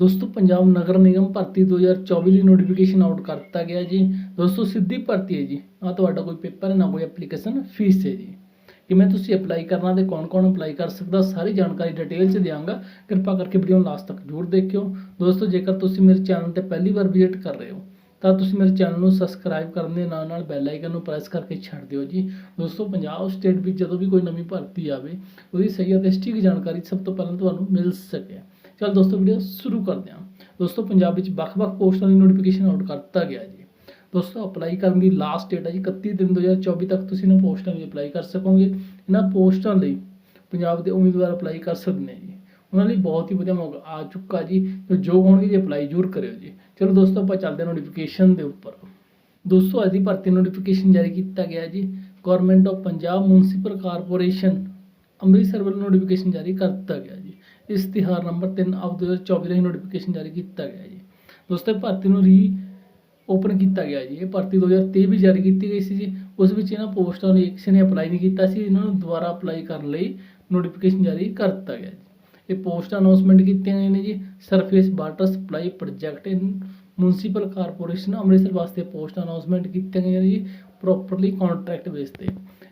ਦੋਸਤੋ, ਪੰਜਾਬ ਨਗਰ ਨਿਗਮ ਭਰਤੀ 2024 ਲਈ ਨੋਟੀਫਿਕੇਸ਼ਨ ਆਊਟ ਕਰ ਦਿੱਤਾ ਗਿਆ ਜੀ। ਦੋਸਤੋ, ਸਿੱਧੀ ਭਰਤੀ ਹੈ ਜੀ। ਨਾ ਤੁਹਾਡਾ ਕੋਈ ਪੇਪਰ ਹੈ ਨਾ ਕੋਈ ਐਪਲੀਕੇਸ਼ਨ ਫੀਸ ਹੈ ਜੀ। ਕਿਵੇਂ ਤੁਸੀਂ ਅਪਲਾਈ ਕਰਨਾ ਤੇ ਕੌਣ-ਕੌਣ ਅਪਲਾਈ ਕਰ ਸਕਦਾ, ਸਾਰੀ ਜਾਣਕਾਰੀ ਡਿਟੇਲ 'ਚ ਦਿਆਂਗਾ। ਕਿਰਪਾ ਕਰਕੇ ਵੀਡੀਓ ਨੂੰ ਲਾਸਟ ਤੱਕ ਜ਼ਰੂਰ ਦੇਖਿਓ। ਦੋਸਤੋ, ਜੇਕਰ ਤੁਸੀਂ ਮੇਰੇ ਚੈਨਲ ਤੇ ਪਹਿਲੀ ਵਾਰ ਵਿਜ਼ਿਟ ਕਰ ਰਹੇ ਹੋ, ਤਾਂ ਤੁਸੀਂ ਮੇਰੇ ਚੈਨਲ ਨੂੰ ਸਬਸਕ੍ਰਾਈਬ ਕਰਨ ਦੇ ਨਾਲ ਨਾਲ ਬੈਲ ਆਈਕਨ ਨੂੰ ਪ੍ਰੈਸ ਕਰਕੇ ਛੱਡ ਦਿਓ ਜੀ। ਦੋਸਤੋ, ਪੰਜਾਬ ਸਟੇਟ ਵਿੱਚ ਜਦੋਂ ਵੀ ਕੋਈ ਨਵੀਂ ਭਰਤੀ ਆਵੇ, ਉਹਦੀ ਸਹੀ ਅਤੇ ਸਟਿਕ ਜਾਣਕਾਰੀ ਸਭ ਤੋਂ ਪਹਿਲਾਂ ਤੁਹਾਨੂੰ ਮਿਲ ਸਕੇ। ਚਲ ਦੋਸਤੋ ਵੀਡੀਓ ਸ਼ੁਰੂ ਕਰਦੇ ਹਾਂ। ਦੋਸਤੋ, ਪੰਜਾਬ ਵਿੱਚ ਵੱਖ-ਵੱਖ ਪੋਸਟਾਂ ਦੀ ਨੋਟੀਫਿਕੇਸ਼ਨ ਆਊਟ ਕਰ ਦਿੱਤਾ ਗਿਆ ਜੀ। ਦੋਸਤੋ ਅਪਲਾਈ ਕਰਨ ਦੀ ਲਾਸਟ ਡੇਟ ਹੈ ਜੀ 31 ਦਿਨ 2024 ਤੱਕ ਤੁਸੀਂ ਇਹਨਾਂ ਪੋਸਟਾਂ ਲਈ ਅਪਲਾਈ ਕਰ ਸਕੋਗੇ। ਇਹਨਾਂ ਪੋਸਟਾਂ ਲਈ ਪੰਜਾਬ ਦੇ ਉਮੀਦਵਾਰ ਅਪਲਾਈ ਕਰ ਸਕਦੇ ਨੇ ਜੀ। ਉਹਨਾਂ ਲਈ ਬਹੁਤ ਹੀ ਵਧੀਆ ਮੌਕਾ ਆ ਚੁੱਕਾ ਜੀ। ਤੇ ਜੋ ਹੋਣਗੇ ਜੀ ਅਪਲਾਈ ਜ਼ਰੂਰ ਕਰਿਓ ਜੀ। ਚਲੋ ਦੋਸਤੋ, ਆਪਾਂ ਚੱਲਦੇ ਹਾਂ ਨੋਟੀਫਿਕੇਸ਼ਨ ਦੇ ਉੱਪਰ। ਦੋਸਤੋ, ਅੱਜ ਦੀ ਭਰਤੀ ਨੋਟੀਫਿਕੇਸ਼ਨ ਜਾਰੀ ਕੀਤਾ ਗਿਆ ਜੀ। Government of Punjab municipal corporation Amritsar ਵੱਲੋਂ ਨੋਟੀਫਿਕੇਸ਼ਨ ਜਾਰੀ ਕਰ ਦਿੱਤਾ ਗਿਆ ਜੀ। ਇਸ਼ਤਿਹਾਰ ਨੰਬਰ 3 ਆਫ 2024 ਲਈ ਨੋਟੀਫਿਕੇਸ਼ਨ ਜਾਰੀ ਕੀਤਾ ਗਿਆ ਜੀ। ਦੋਸਤੋ, ਇਹ ਭਰਤੀ ਨੂੰ ਰੀ ਓਪਨ ਕੀਤਾ ਗਿਆ ਜੀ। ਇਹ ਭਰਤੀ 2023 ਵੀ ਜਾਰੀ ਕੀਤੀ ਗਈ ਸੀ ਜੀ। ਉਸ ਵਿੱਚ ਇਹਨਾਂ ਪੋਸਟਾਂ ਲਈ ਕਿਸੇ ਨੇ ਅਪਲਾਈ ਨਹੀਂ ਕੀਤਾ ਸੀ। ਇਹਨਾਂ ਨੂੰ ਦੁਬਾਰਾ ਅਪਲਾਈ ਕਰਨ ਲਈ ਨੋਟੀਫਿਕੇਸ਼ਨ ਜਾਰੀ ਕਰ ਦਿੱਤਾ ਗਿਆ ਜੀ। ਇਹ ਪੋਸਟ ਅਨਾਉਂਸਮੈਂਟ ਕੀਤੀਆਂ ਗਈਆਂ ਨੇ ਜੀ। Surface water supply project in municipal corporation Amritsar ਵਾਸਤੇ ਪੋਸਟ ਅਨਾਉਂਸਮੈਂਟ ਕੀਤੀਆਂ ਗਈਆਂ ਨੇ ਜੀ। ਪ੍ਰੋਪਰਲੀ ਕੰਟਰੈਕਟ ਬੇਸ ਤੇ।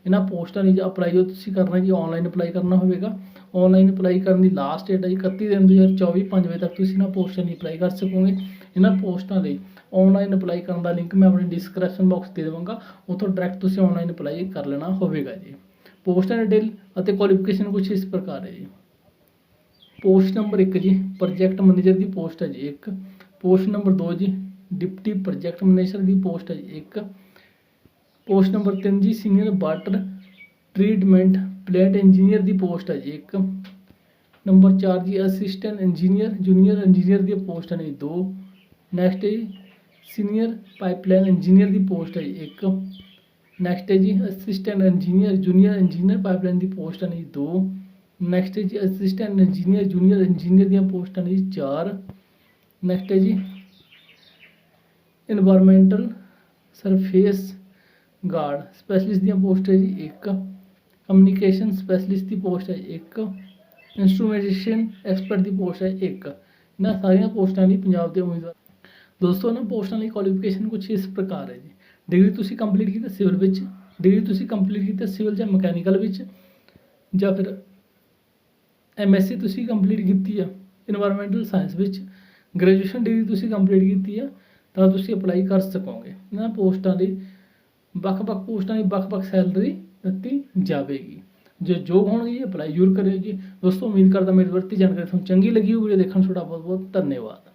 ਇਹਨਾਂ ਪੋਸਟਾਂ ਲਈ ਅਪਲਾਈ ਜੋ ਤੁਸੀਂ ਕਰਨਾ ਜੀ ਆਨਲਾਈਨ ਅਪਲਾਈ ਕਰਨਾ ਹੋਵੇਗਾ। ਆਨਲਾਈਨ ਅਪਲਾਈ ਕਰਨ ਦੀ ਲਾਸਟ ਡੇਟ ਹੈ ਜੀ 31 ਦਿਨ 2024 5 ਵਜੇ ਤੱਕ ਤੁਸੀਂ ਇਹਨਾਂ ਪੋਸਟਾਂ ਲਈ ਅਪਲਾਈ ਕਰ ਸਕੋਗੇ। ਇਹਨਾਂ ਪੋਸਟਾਂ ਲਈ ਆਨਲਾਈਨ ਅਪਲਾਈ ਕਰਨ ਦਾ ਲਿੰਕ ਮੈਂ ਆਪਣੇ ਡਿਸਕ੍ਰਿਪਸ਼ਨ ਬਾਕਸ ਦੇ ਦੇਵਾਂਗਾ। ਉੱਥੋਂ ਡਾਇਰੈਕਟ ਤੁਸੀਂ ਆਨਲਾਈਨ ਅਪਲਾਈ ਕਰ ਲੈਣਾ ਹੋਵੇਗਾ ਜੀ। ਪੋਸਟਾਂ ਦੀ ਡਿਟੇਲ ਅਤੇ ਕੁਆਲੀਫਿਕੇਸ਼ਨ ਕੁਝ ਇਸ ਪ੍ਰਕਾਰ ਹੈ ਜੀ। ਪੋਸਟ ਨੰਬਰ 1 ਜੀ ਪ੍ਰੋਜੈਕਟ ਮੈਨੇਜਰ ਦੀ ਪੋਸਟ ਹੈ ਜੀ ਇੱਕ। ਪੋਸਟ ਨੰਬਰ 2 ਜੀ ਡਿਪਟੀ ਪ੍ਰੋਜੈਕਟ ਮੈਨੇਜਰ ਦੀ ਪੋਸਟ ਹੈ ਜੀ ਇੱਕ। ਪੋਸਟ ਨੰਬਰ 3 ਜੀ senior water treatment plant engineer ਦੀ ਪੋਸਟ ਹੈ ਜੀ ਇੱਕ। ਨੰਬਰ 4 ਜੀ ਅਸਿਸਟੈਂਟ ਇੰਜੀਨੀਅਰ ਜੂਨੀਅਰ ਇੰਜੀਨੀਅਰ ਦੀ ਪੋਸਟ ਨੇ ਦੋ। ਨੈਕਸਟ ਹੈ ਸੀਨੀਅਰ ਪਾਈਪਲਾਈਨ ਇੰਜੀਨੀਅਰ ਦੀ ਪੋਸਟ ਹੈ ਇੱਕ। ਨੈਕਸਟ ਹੈ ਜੀ assistant engineer junior engineer pipeline ਦੀ ਪੋਸਟ ਨੇ ਦੋ। ਨੈਕਸਟ ਹੈ ਜੀ ਅਸਿਸਟੈਂਟ ਇੰਜੀਨੀਅਰ ਜੂਨੀਅਰ ਇੰਜੀਨੀਅਰ ਦੀਆਂ ਪੋਸਟਾਂ ਨੇ ਚਾਰ। ਨੈਕਸਟ ਹੈ ਜੀ এনवायरमेंटल ਸਰਫੇਸ ਗਾਰਡ ਸਪੈਸ਼ਲਿਸਟ ਦੀਆਂ ਪੋਸਟ ਹੈ ਜੀ ਇੱਕ, ਕਮਿਊਨੀਕੇਸ਼ਨ ਸਪੈਸ਼ਲਿਸਟ ਦੀ ਪੋਸਟ ਹੈ ਇੱਕ, ਇਨਸਟਰੂਮੈਂਟੇਸ਼ਨ ਐਕਸਪਰਟ ਦੀ ਪੋਸਟ ਹੈ ਇੱਕ। ਇਹਨਾਂ ਸਾਰੀਆਂ ਪੋਸਟਾਂ ਲਈ ਪੰਜਾਬ ਦੇ ਉਮੀਦਵਾਰ ਦੋਸਤੋ, ਇਹਨਾਂ ਪੋਸਟਾਂ ਲਈ ਕੁਆਲੀਫਿਕੇਸ਼ਨ ਕੁਝ ਇਸ ਪ੍ਰਕਾਰ ਹੈ ਜੀ। ਡਿਗਰੀ ਤੁਸੀਂ ਕੰਪਲੀਟ ਕੀਤੀ ਸਿਵਲ ਵਿੱਚ ਡਿਗਰੀ ਤੁਸੀਂ ਕੰਪਲੀਟ ਕੀਤੀ ਸਿਵਲ ਜਾਂ ਮਕੈਨੀਕਲ ਵਿੱਚ, ਜਾਂ ਫਿਰ ਐਮਐਸਸੀ ਤੁਸੀਂ ਕੰਪਲੀਟ ਕੀਤੀ ਆ এনवायरमेंटल ਸਾਇੰਸ ਵਿੱਚ ਗ੍ਰੈਜੂਏਸ਼ਨ ਡਿਗਰੀ ਤੁਸੀਂ ਕੰਪਲੀਟ ਕੀਤੀ ਆ, ਤਾਂ ਤੁਸੀਂ ਅਪਲਾਈ ਕਰ ਸਕੋਗੇ। ਇਹਨਾਂ ਪੋਸਟਾਂ ਲਈ ਵੱਖ-ਵੱਖ ਪੋਸਟਾਂ ਦੀ ਵੱਖ-ਵੱਖ ਸੈਲਰੀ ਦਿੱਤੀ ਜਾਵੇਗੀ। ਜੇ ਜੋ ਹੋਣਗੇ, ਅਪਲਾਈ ਜ਼ਰੂਰ ਕਰਿਓ ਜੀ। ਦੋਸਤੋ, ਉਮੀਦ ਕਰਦਾ ਮੇਰੀ ਵਰਤੀ ਜਾਣਕਾਰੀ ਤੁਹਾਨੂੰ ਚੰਗੀ ਲੱਗੀ ਹੋਵੇ ਵੀਡੀਓ ਦੇਖਣ ਤੁਹਾਡਾ ਬਹੁਤ ਬਹੁਤ ਧੰਨਵਾਦ।